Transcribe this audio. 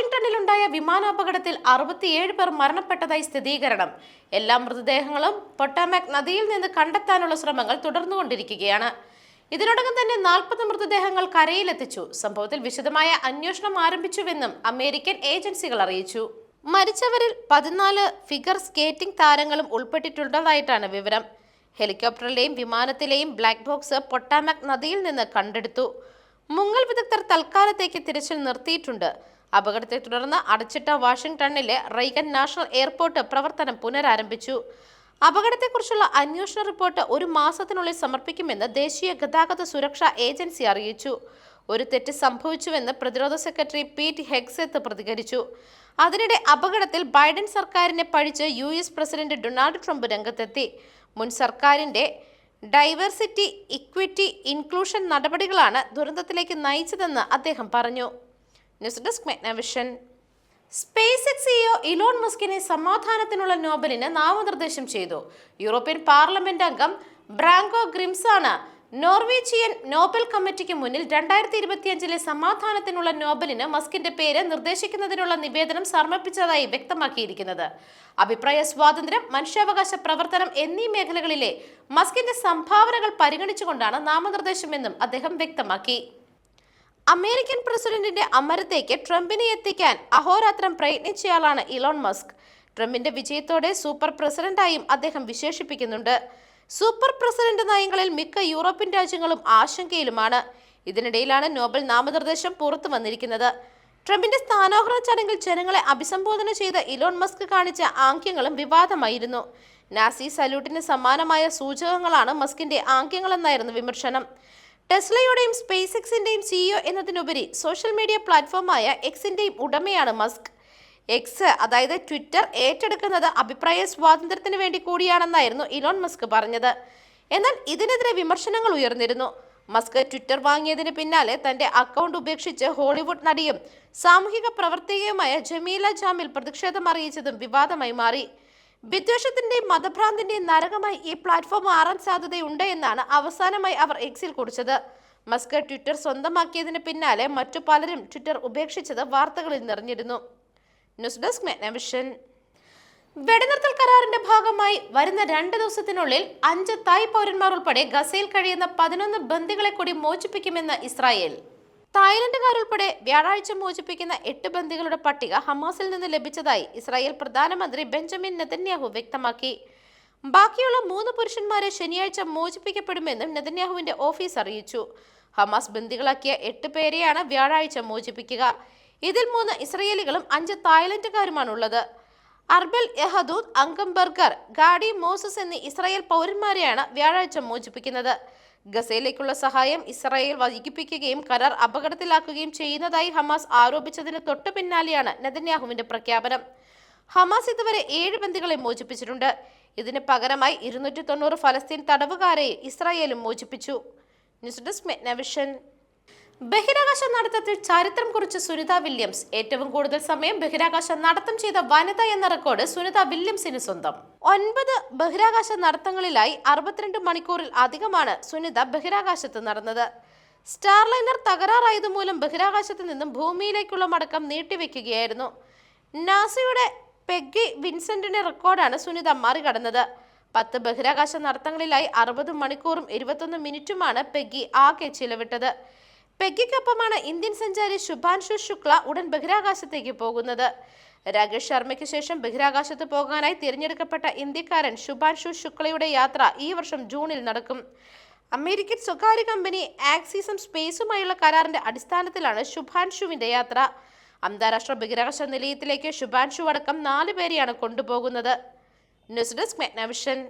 വാഷിംഗ്ടണിലുണ്ടായ വിമാനാപകടത്തിൽ അറുപത്തിയേഴ് പേർ മരണപ്പെട്ടതായി സ്ഥിരീകരണം. എല്ലാ മൃതദേഹങ്ങളും പൊട്ടാമാക് നദിയിൽ നിന്ന് കണ്ടെത്താനുള്ള ശ്രമങ്ങൾ തുടർന്നുകൊണ്ടിരിക്കുകയാണ്. ഇതിനോടകം തന്നെ നാൽപ്പത് മൃതദേഹങ്ങൾ കരയിലെത്തിച്ചു. സംഭവത്തിൽ വിശദമായ അന്വേഷണം ആരംഭിച്ചുവെന്നും അമേരിക്കൻ ഏജൻസികൾ അറിയിച്ചു. മരിച്ചവരിൽ പതിനാല് ഫിഗർ സ്കേറ്റിംഗ് താരങ്ങളും ഉൾപ്പെട്ടിട്ടുള്ളതായിട്ടാണ് വിവരം. ഹെലികോപ്റ്ററിലെയും വിമാനത്തിലെയും ബ്ലാക്ക് ബോക്സ് പൊട്ടാമാക് നദിയിൽ നിന്ന് കണ്ടെടുത്തു. മുങ്ങൽ വിദഗ്ധർ തൽക്കാലത്തേക്ക് തിരച്ചിൽ നിർത്തിയിട്ടുണ്ട്. അപകടത്തെ തുടർന്ന് അടച്ചിട്ട വാഷിംഗ്ടണിലെ റൈഗൻ നാഷണൽ എയർപോർട്ട് പ്രവർത്തനം പുനരാരംഭിച്ചു. അപകടത്തെക്കുറിച്ചുള്ള അന്വേഷണ റിപ്പോർട്ട് ഒരു മാസത്തിനുള്ളിൽ സമർപ്പിക്കുമെന്ന് ദേശീയ ഗതാഗത സുരക്ഷാ ഏജൻസി അറിയിച്ചു. ഒരു തെറ്റ് സംഭവിച്ചുവെന്ന് പ്രതിരോധ സെക്രട്ടറി പീറ്റ് ഹെഗ്സെത്ത് പ്രതികരിച്ചു. അതിനിടെ അപകടത്തിൽ ബൈഡൻ സർക്കാരിനെ പഴിച്ച് U S president Donald Trump രംഗത്തെത്തി. മുൻ സർക്കാരിന്റെ ഡൈവേഴ്സിറ്റി ഇക്വിറ്റി ഇൻക്ലൂഷൻ നടപടികളാണ് ദുരന്തത്തിലേക്ക് നയിച്ചതെന്ന് അദ്ദേഹം പറഞ്ഞു. News desk മെഗ്നവിഷൻ space X CEO Elon മസ്കിനെ സമാധാനത്തിനുള്ള നോബലിന് നാമനിർദ്ദേശം ചെയ്തു. യൂറോപ്യൻ പാർലമെന്റ് അംഗം ബ്രാങ്കോ ഗ്രിംസ് ആണ്. നോർവീജിയൻ നോബൽ കമ്മിറ്റിക്ക് മുന്നിൽ രണ്ടായിരത്തി ഇരുപത്തിയഞ്ചിലെ സമാധാനത്തിനുള്ള നോബലിന് മസ്കിന്റെ പേര് നിർദ്ദേശിക്കുന്നതിനുള്ള നിവേദനം സമർപ്പിച്ചതായി വ്യക്തമാക്കിയിരിക്കുന്നത്. അഭിപ്രായ സ്വാതന്ത്ര്യം മനുഷ്യാവകാശ പ്രവർത്തനം എന്നീ മേഖലകളിലെ മസ്കിന്റെ സംഭാവനകൾ പരിഗണിച്ചുകൊണ്ടാണ് നാമനിർദ്ദേശമെന്നും അദ്ദേഹം വ്യക്തമാക്കി. അമേരിക്കൻ പ്രസിഡന്റിന്റെ അമരത്തേക്ക് ട്രംപിനെ എത്തിക്കാൻ അഹോരാത്രം പ്രയത്നിച്ചയാളാണ് ഇലോൺ മസ്ക്. ട്രംപിന്റെ വിജയത്തോടെ സൂപ്പർ പ്രസിഡന്റായും അദ്ദേഹം വിശേഷിപ്പിക്കുന്നുണ്ട്. സൂപ്പർ പ്രസിഡന്റ് നയങ്ങളിൽ മിക്ക യൂറോപ്യൻ രാജ്യങ്ങളും ആശങ്കയിലുമാണ്. ഇതിനിടയിലാണ് നോബൽ നാമനിർദ്ദേശം പുറത്തു വന്നിരിക്കുന്നത്. ട്രംപിന്റെ സ്ഥാനാരോഹണ ചടങ്ങിൽ ജനങ്ങളെ അഭിസംബോധന ചെയ്ത ഇലോൺ മസ്ക് കാണിച്ച ആംഗ്യങ്ങളും വിവാദമായിരുന്നു. നാസി സല്യൂട്ടിന് സമാനമായ സൂചകങ്ങളാണ് മസ്കിന്റെ ആംഗ്യങ്ങളെന്നായിരുന്നു വിമർശനം. ടെസ്ലയുടെയും സ്പേസ് എക്സിന്റെയും സിഇഒ എന്നതിനുപരി സോഷ്യൽ മീഡിയ പ്ലാറ്റ്ഫോമായ എക്സിന്റെയും ഉടമയാണ് മസ്ക്. എക്സ് അതായത് ട്വിറ്റർ ഏറ്റെടുക്കുന്നത് അഭിപ്രായ സ്വാതന്ത്ര്യത്തിന് വേണ്ടി കൂടിയാണെന്നായിരുന്നു ഇലോൺ മസ്ക് പറഞ്ഞത്. എന്നാൽ ഇതിനെതിരെ വിമർശനങ്ങൾ ഉയർന്നിരുന്നു. മസ്ക് ട്വിറ്റർ വാങ്ങിയതിന് പിന്നാലെ തന്റെ അക്കൗണ്ട് ഉപേക്ഷിച്ച് ഹോളിവുഡ് നടിയും സാമൂഹിക പ്രവർത്തകയുമായ ജമീല ജാമിൽ പ്രതിഷേധം അറിയിച്ചതും വിവാദമായി മാറി. വിദ്വേഷത്തിന്റെയും മതഭ്രാന്തിന്റെ നരകമായി ഈ പ്ലാറ്റ്ഫോം മാറാൻ സാധ്യതയുണ്ട് എന്നാണ് അവസാനമായി അവർ എക്സിൽ കുറിച്ചത്. മസ്ക് ട്വിറ്റർ സ്വന്തമാക്കിയതിന് പിന്നാലെ മറ്റു പലരും ട്വിറ്റർ ഉപേക്ഷിച്ചത് വാർത്തകളിൽ നിറഞ്ഞിരുന്നു. ന്യൂസ് ഡെസ്ക് മെഗ്നവിഷൻ വെടിനിർത്തൽ കരാറിന്റെ ഭാഗമായി വരുന്ന രണ്ട് ദിവസത്തിനുള്ളിൽ അഞ്ച് തായ് പൗരന്മാർ ഉൾപ്പെടെ ഗസയിൽ കഴിയുന്ന പതിനൊന്ന് ബന്ദികളെ കൂടി മോചിപ്പിക്കുമെന്ന് ഇസ്രായേൽ. തായ്ലൻഡുകാരുൾപ്പെടെ വ്യാഴാഴ്ച മോചിപ്പിക്കുന്ന എട്ട് ബന്ദികളുടെ പട്ടിക ഹമാസിൽ നിന്ന് ലഭിച്ചതായി ഇസ്രായേൽ പ്രധാനമന്ത്രി ബെഞ്ചമിൻ നെതന്യാഹു വ്യക്തമാക്കി. ബാക്കിയുള്ള മൂന്ന് പുരുഷന്മാരെ ശനിയാഴ്ച മോചിപ്പിക്കപ്പെടുമെന്നും നെതന്യാഹുവിന്റെ ഓഫീസ് അറിയിച്ചു. ഹമാസ് ബന്ദികളാക്കിയ എട്ട് പേരെയാണ് വ്യാഴാഴ്ച മോചിപ്പിക്കുക. ഇതിൽ മൂന്ന് ഇസ്രയേലികളും അഞ്ച് തായ്ലൻഡുകാരുമാണുള്ളത് അർബൽ യഹദൂദ് അങ്കംബർഗർ ഗാഡി മോസസ് എന്നീ ഇസ്രായേൽ പൗരന്മാരെയാണ് വ്യാഴാഴ്ച മോചിപ്പിക്കുന്നത്. ഗസയിലേക്കുള്ള സഹായം ഇസ്രായേൽ വൈകിപ്പിക്കുകയും കരാർ അപകടത്തിലാക്കുകയും ചെയ്യുന്നതായി ഹമാസ് ആരോപിച്ചതിന് തൊട്ടു പിന്നാലെയാണ് നെതന്യാഹുവിന്റെ പ്രഖ്യാപനം. ഹമാസ് ഇതുവരെ ഏഴ് ബന്ദികളെ മോചിപ്പിച്ചിട്ടുണ്ട്. ഇതിന് പകരമായി ഇരുന്നൂറ്റി തൊണ്ണൂറ് ഫലസ്തീൻ തടവുകാരെ ഇസ്രായേലും മോചിപ്പിച്ചു. ന്യൂസ് ഡെസ്ക് മെഗ്നവിഷൻ ബഹിരാകാശ നടത്തത്തിൽ ചരിത്രം കുറിച്ച സുനിത വില്യംസ്. ഏറ്റവും കൂടുതൽ സമയം ബഹിരാകാശ നടത്തം ചെയ്ത വനിത എന്ന റെക്കോർഡ് സുനിത വില്യംസിന് സ്വന്തം. ഒൻപത് ബഹിരാകാശ നടത്തങ്ങളിലായി അറുപത്തിരണ്ട് മണിക്കൂറിൽ അധികമാണ് സുനിത ബഹിരാകാശത്ത് നടന്നത്. സ്റ്റാർലൈനർ തകരാറായതുമൂലം ബഹിരാകാശത്ത് നിന്നും ഭൂമിയിലേക്കുള്ള മടക്കം നീട്ടിവെക്കുകയായിരുന്നു. നാസയുടെ പെഗ്ഗി വിൻസെന്റിന്റെ റെക്കോർഡാണ് സുനിത മറികടന്നത്. പത്ത് ബഹിരാകാശ നടത്തങ്ങളിലായി അറുപത് മണിക്കൂറും ഇരുപത്തൊന്ന് മിനിറ്റുമാണ് പെഗ്ഗി ആകെ ചിലവിട്ടത്. പെഗ്ഗിക്കൊപ്പമാണ് ഇന്ത്യൻ സഞ്ചാരി ശുഭാൻഷു ശുക്ല ഉടൻ ബഹിരാകാശത്തേക്ക് പോകുന്നത്. രാകേഷ് ശർമ്മയ്ക്ക് ശേഷം ബഹിരാകാശത്ത് പോകാനായി തിരഞ്ഞെടുക്കപ്പെട്ട ഇന്ത്യക്കാരൻ ശുഭാൻഷു ശുക്ലയുടെ യാത്ര ഈ വർഷം ജൂണിൽ നടക്കും. അമേരിക്കൻ സ്വകാര്യ കമ്പനി ആക്സിസും സ്പേസുമായുള്ള കരാറിന്റെ അടിസ്ഥാനത്തിലാണ് ശുഭാൻഷുവിന്റെ യാത്ര. അന്താരാഷ്ട്ര ബഹിരാകാശ നിലയത്തിലേക്ക് ശുഭാൻഷു അടക്കം നാല് പേരെയാണ് കൊണ്ടുപോകുന്നത്. News desk Megnavision.